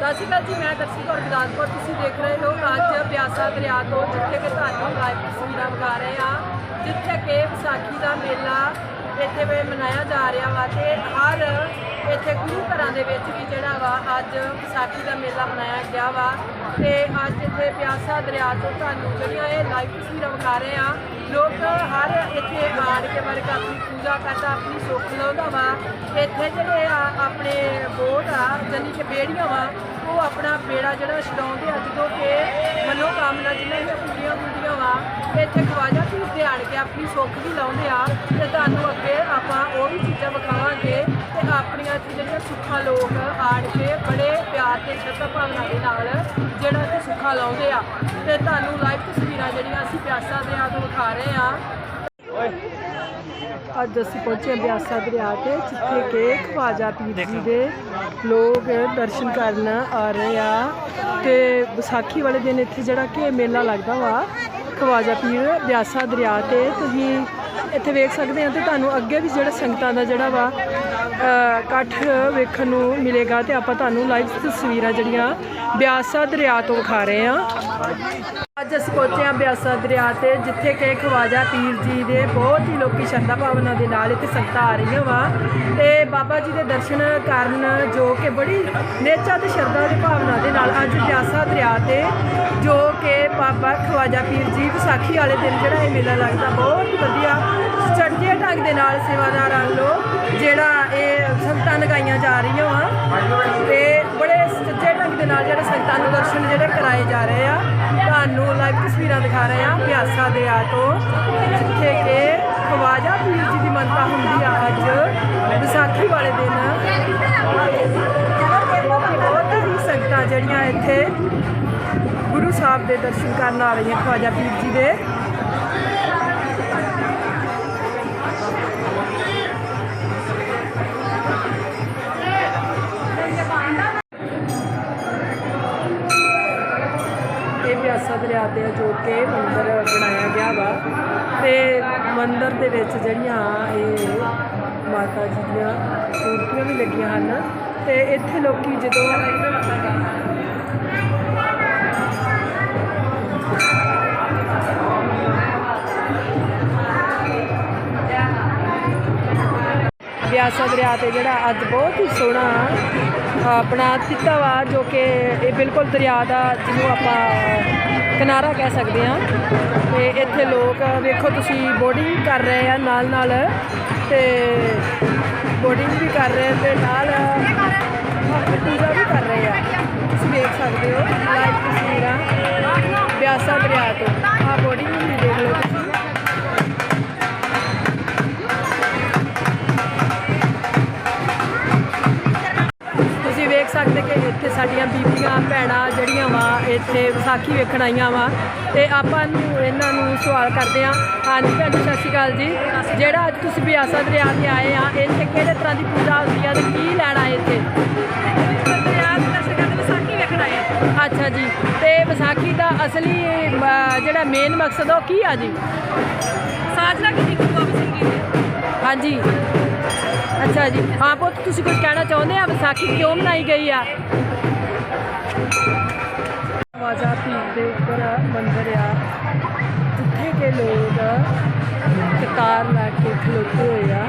ਸਤਿ ਸ਼੍ਰੀ ਅਕਾਲ ਜੀ, ਮੈਂ ਤਰਸੀ ਕੌਰ ਗੁਰਦਾਸਪੁਰ। ਤੁਸੀਂ ਦੇਖ ਰਹੇ ਹੋ ਅੱਜ ਪਿਆਸਾ ਦਰਿਆ ਤੋਂ ਜਿੱਥੇ ਕਿ ਸਾਨੂੰ ਲਾਈਵ ਤਸਵੀਰਾਂ ਵਿਖਾ ਰਹੇ ਆ ਜਿੱਥੇ ਕਿ ਵਿਸਾਖੀ ਦਾ ਮੇਲਾ ਇੱਥੇ ਵੇ ਮਨਾਇਆ ਜਾ ਰਿਹਾ ਵਾ ਤੇ ਹਰ ਇੱਥੇ ਗੁਰੂ ਘਰਾਂ ਦੇ ਵਿੱਚ ਵੀ ਜਿਹੜਾ ਵਾ ਅੱਜ ਵਿਸਾਖੀ ਦਾ ਮੇਲਾ ਮਨਾਇਆ ਗਿਆ ਵਾ ਤੇ ਅੱਜ ਇੱਥੇ ਪਿਆਸਾ ਦਰਿਆ ਤੋਂ ਤੁਹਾਨੂੰ ਜਿਹੜੀਆਂ ਇਹ ਲਾਈਵ ਤਸਵੀਰਾਂ ਵਿਖਾ ਰਹੇ ਆ ਲੋਕ ਹਰ ਇੱਥੇ ਆਣ ਕੇ ਵਰਗ ਆਪਣੀ ਪੂਜਾ ਕਰਦਾ, ਆਪਣੀ ਸੁੱਖ ਲਾਉਂਦਾ ਵਾ। ਇੱਥੇ ਜਿਹੜੇ ਆ ਆਪਣੇ ਬੋਟ ਆ ਜਾਨੀ ਕਿ ਬੇੜੀਆਂ ਵਾ, ਉਹ ਆਪਣਾ ਬੇੜਾ ਜਿਹੜਾ ਛਡਾਉਂਦੇ ਆ, ਜਦੋਂ ਕਿ ਮਨੋ ਕਾਮਨਾ ਜਿਨ੍ਹਾਂ ਦੀਆਂ ਪੂਰੀਆਂ ਹੁੰਦੀਆਂ ਵਾ, ਇੱਥੇ ਖਵਾਜਾ ਪੀਰ ਦੇ ਆਣ ਕੇ ਆਪਣੀ ਸੁੱਖ ਵੀ ਲਾਉਂਦੇ ਆ ਤੇ ਤੁਹਾਨੂੰ ਅੱਗੇ ਉਹ ਵੀ ਚੀਜ਼ਾਂ ਵਿਖਾਵਾਂਗੇ ਤੇ ਆਪਣੀਆਂ ਜਿਹੜੀਆਂ ਸੁੱਖਾਂ ਲੋਕ ਆਣ ਕੇ ਬੜੇ ਪਿਆਰ ਤੇ ਸ਼ਰਧਾ ਭਾਵਨਾ ਦੇ ਨਾਲ ਜਿਹੜਾ ਇੱਥੇ ਸੁੱਖਾਂ ਲਾਉਂਦੇ ਆ। ਤੇ ਤੁਹਾਨੂੰ ਲਾਈਵ ਤਸਵੀਰਾਂ ਜਿਹੜੀਆਂ ਅਸੀਂ ਪਿਆਸਾ ਦੇ ਤੋਂ ਵਿਖਾ ਰਹੇ ਆ ਅੱਜ ਅਸੀਂ ਪਹੁੰਚੇ ਹਾਂ ਬਿਆਸਾ ਦਰਿਆ ਤੇ ਜਿੱਥੇ ਕਿ ਖਵਾਜਾ ਪੀਰ ਜੀ ਦੇ ਲੋਕ ਦਰਸ਼ਨ ਕਰਨ ਆ ਰਹੇ ਆ। ਤੇ ਵਿਸਾਖੀ ਵਾਲੇ ਦਿਨ ਇੱਥੇ ਜਿਹੜਾ ਕਿ ਮੇਲਾ ਲੱਗਦਾ ਵਾ ਖਵਾਜਾ ਪੀਰ ਬਿਆਸਾ ਦਰਿਆ ਤੇ ਤੁਸੀਂ ਇੱਥੇ ਵੇਖ ਸਕਦੇ ਆ ਤੇ ਤੁਹਾਨੂੰ ਅੱਗੇ ਵੀ ਜਿਹੜਾ ਸੰਗਤਾਂ ਦਾ ਜਿਹੜਾ ਵਾ ਇਕੱਠ ਵੇਖਣ ਨੂੰ ਮਿਲੇਗਾ ਤੇ ਆਪਾਂ ਤੁਹਾਨੂੰ ਲਾਈਵ ਤਸਵੀਰਾਂ ਜਿਹੜੀਆਂ ਬਿਆਸਾ ਦਰਿਆ ਤੋਂ ਵਿਖਾ ਰਹੇ ਆ ਅੱਜ ਅਸੀਂ ਪਹੁੰਚੇ ਹਾਂ ਬਿਆਸਾ ਦਰਿਆ ਤੇ, ਜਿੱਥੇ ਕਿ ਖਵਾਜਾ ਪੀਰ ਜੀ ਦੇ ਬਹੁਤ ਹੀ ਲੋਕੀ ਸ਼ਰਧਾ ਭਾਵਨਾ ਦੇ ਨਾਲ ਇੱਥੇ ਸੰਗਤਾਂ ਆ ਰਹੀਆਂ ਵਾ। ਤੇ ਬਾਬਾ ਜੀ ਦੇ ਦਰਸ਼ਨ ਕਰਨ ਜੋ ਕਿ ਬੜੀ ਨੇਚਾ ਤੇ ਸ਼ਰਧਾ ਦੀ ਭਾਵਨਾ ਦੇ ਨਾਲ ਅੱਜ ਬਿਆਸਾ ਦਰਿਆ ਤੇ ਜੋ ਕਿ ਬਾਬਾ ਖਵਾਜਾ ਪੀਰ ਜੀ ਵਿਸਾਖੀ ਵਾਲੇ ਦਿਨ ਜਿਹੜਾ ਇਹ ਮੇਲਾ ਲੱਗਦਾ, ਬਹੁਤ ਵਧੀਆ ਚੜ੍ਹਦੇ ਢੰਗ ਦੇ ਨਾਲ ਸੇਵਾਦਾਰਾਂ ਵੱਲੋਂ ਜਿਹੜਾ ਇਹ ਸੰਗਤਾਂ ਲਗਾਈਆਂ ਜਾ ਰਹੀਆਂ ਵਾ। ਤੇ ਬੜੇ ਸੱਚੇ ਢੰਗ ਦੇ ਨਾਲ ਜਿਹੜੇ ਸੰਗਤਾਂ ਨੂੰ ਦਰਸ਼ਨ ਜਿਹੜੇ ਕਰਾਏ ਜਾ ਰਹੇ ਆ। ਤੁਹਾਨੂੰ ਲਾਈਵ ਤਸਵੀਰਾਂ ਦਿਖਾ ਰਹੇ ਹਾਂ ਪਿਆਸਾ ਦੇ ਆਟੋ, ਜਿੱਥੇ ਕਿ ਖਵਾਜਾ ਪੀਰ ਜੀ ਦੀ ਮੰਨਤਾ ਹੁੰਦੀ ਆ ਅੱਜ ਵਿਸਾਖੀ ਵਾਲੇ ਦਿਨ। ਬਹੁਤ ਹੀ ਸੰਗਤਾਂ ਜਿਹੜੀਆਂ ਇੱਥੇ ਗੁਰੂ ਸਾਹਿਬ ਦੇ ਦਰਸ਼ਨ ਕਰਨ ਆ ਰਹੀਆਂ ਖਵਾਜਾ ਪੀਰ ਜੀ ਦੇ। ਦਰਿਆ ਤੇ ਜੋ ਕਿ ਮੰਦਰ ਬਣਾਇਆ ਗਿਆ ਵਾ। ਤੇ ਮੰਦਰ ਦੇ ਵਿੱਚ ਜਿਹੜੀਆਂ ਇਹ ਮਾਤਾ ਜੀ ਦੀਆਂ ਮੂਰਤੀਆਂ ਵੀ ਲੱਗੀਆਂ ਹਨ। ਤੇ ਇੱਥੇ ਲੋਕੀ ਜਦੋਂ ਬਿਆਸਾ ਦਰਿਆ ਤੇ ਜਿਹੜਾ ਅੱਜ ਬਹੁਤ ਹੀ ਸੋਹਣਾ ਆਪਣਾ ਦਿੱਤਾ ਵਾ, ਜੋ ਕਿ ਇਹ ਬਿਲਕੁਲ ਦਰਿਆ ਦਾ ਜਿਹਨੂੰ ਆਪਾਂ ਕਿਨਾਰਾ ਕਹਿ ਸਕਦੇ ਹਾਂ। ਤੇ ਇੱਥੇ ਲੋਕ, ਵੇਖੋ ਤੁਸੀਂ ਬੋਡਿੰਗ ਕਰ ਰਹੇ ਆ ਨਾਲ ਨਾਲ। ਤੇ ਬੋਡਿੰਗ ਵੀ ਕਰ ਰਹੇ ਤੇ ਨਾਲ ਪੂਜਾ ਵੀ ਕਰ ਰਹੇ ਆ। ਤੁਸੀਂ ਵੇਖ ਸਕਦੇ ਹੋ ਲਾਈਵ ਤਸਵੀਰਾਂ ਬਿਆਸਾ ਦਰਿਆ ਤੋਂ। ਆ ਬੋਡਿੰਗ ਵੀ ਦੇਖ ਲਓ ਤੁਸੀਂ। ਤੁਸੀਂ ਵੇਖ ਸਕਦੇ ਕਿ ਇੱਥੇ ਸਾਡੀਆਂ ਬੀਬੀਆਂ, ਭੈਣਾਂ ਜਿਹੜੀਆਂ ਵਾ ਇੱਥੇ ਵਿਸਾਖੀ ਵੇਖਣ ਆਈਆਂ ਵਾ। ਤੇ ਆਪਾਂ ਨੂੰ ਇਹਨਾਂ ਨੂੰ ਸਵਾਲ ਕਰਦੇ ਆ। ਹਾਂਜੀ ਭੈਣ ਜੀ, ਸਤਿ ਸ਼੍ਰੀ ਅਕਾਲ ਜੀ। ਜਿਹੜਾ ਅੱਜ ਤੁਸੀਂ ਬਿਆਸਾ ਦਰਿਆ ਤੇ ਆਏ ਆ ਇੱਥੇ ਕਿਹੜੇ ਤਰ੍ਹਾਂ ਦੀ ਪੂਜਾ ਹੁੰਦੀ ਆ ਤੇ ਕੀ ਲੈਣ ਆਏ ਇੱਥੇ? ਅੱਛਾ ਜੀ। ਤੇ ਵਿਸਾਖੀ ਦਾ ਅਸਲੀ ਜਿਹੜਾ ਮੇਨ ਮਕਸਦ ਉਹ ਕੀ ਆ ਜੀ? ਸਾਜਨਾ ਕੀਤੀ ਗੁਰੂ ਗੋਬਿੰਦ ਸਿੰਘ ਜੀ ਹਾਂਜੀ। ਅੱਛਾ ਜੀ। ਹਾਂ ਪੁੱਤ ਤੁਸੀਂ ਕੁਝ ਕਹਿਣਾ ਚਾਹੁੰਦੇ ਆ? ਵਿਸਾਖੀ ਕਿਉਂ ਮਨਾਈ ਗਈ ਆ? ਵਾਜਾ ਪੀਰ ਦੇ ਉੱਪਰ ਮੰਦਰ ਆ। ਜਿੱਥੇ ਕਿ ਲੋਕ ਕਤਾਰ ਲਾ ਕੇ ਖਲੋਤੇ ਹੋਏ ਆ।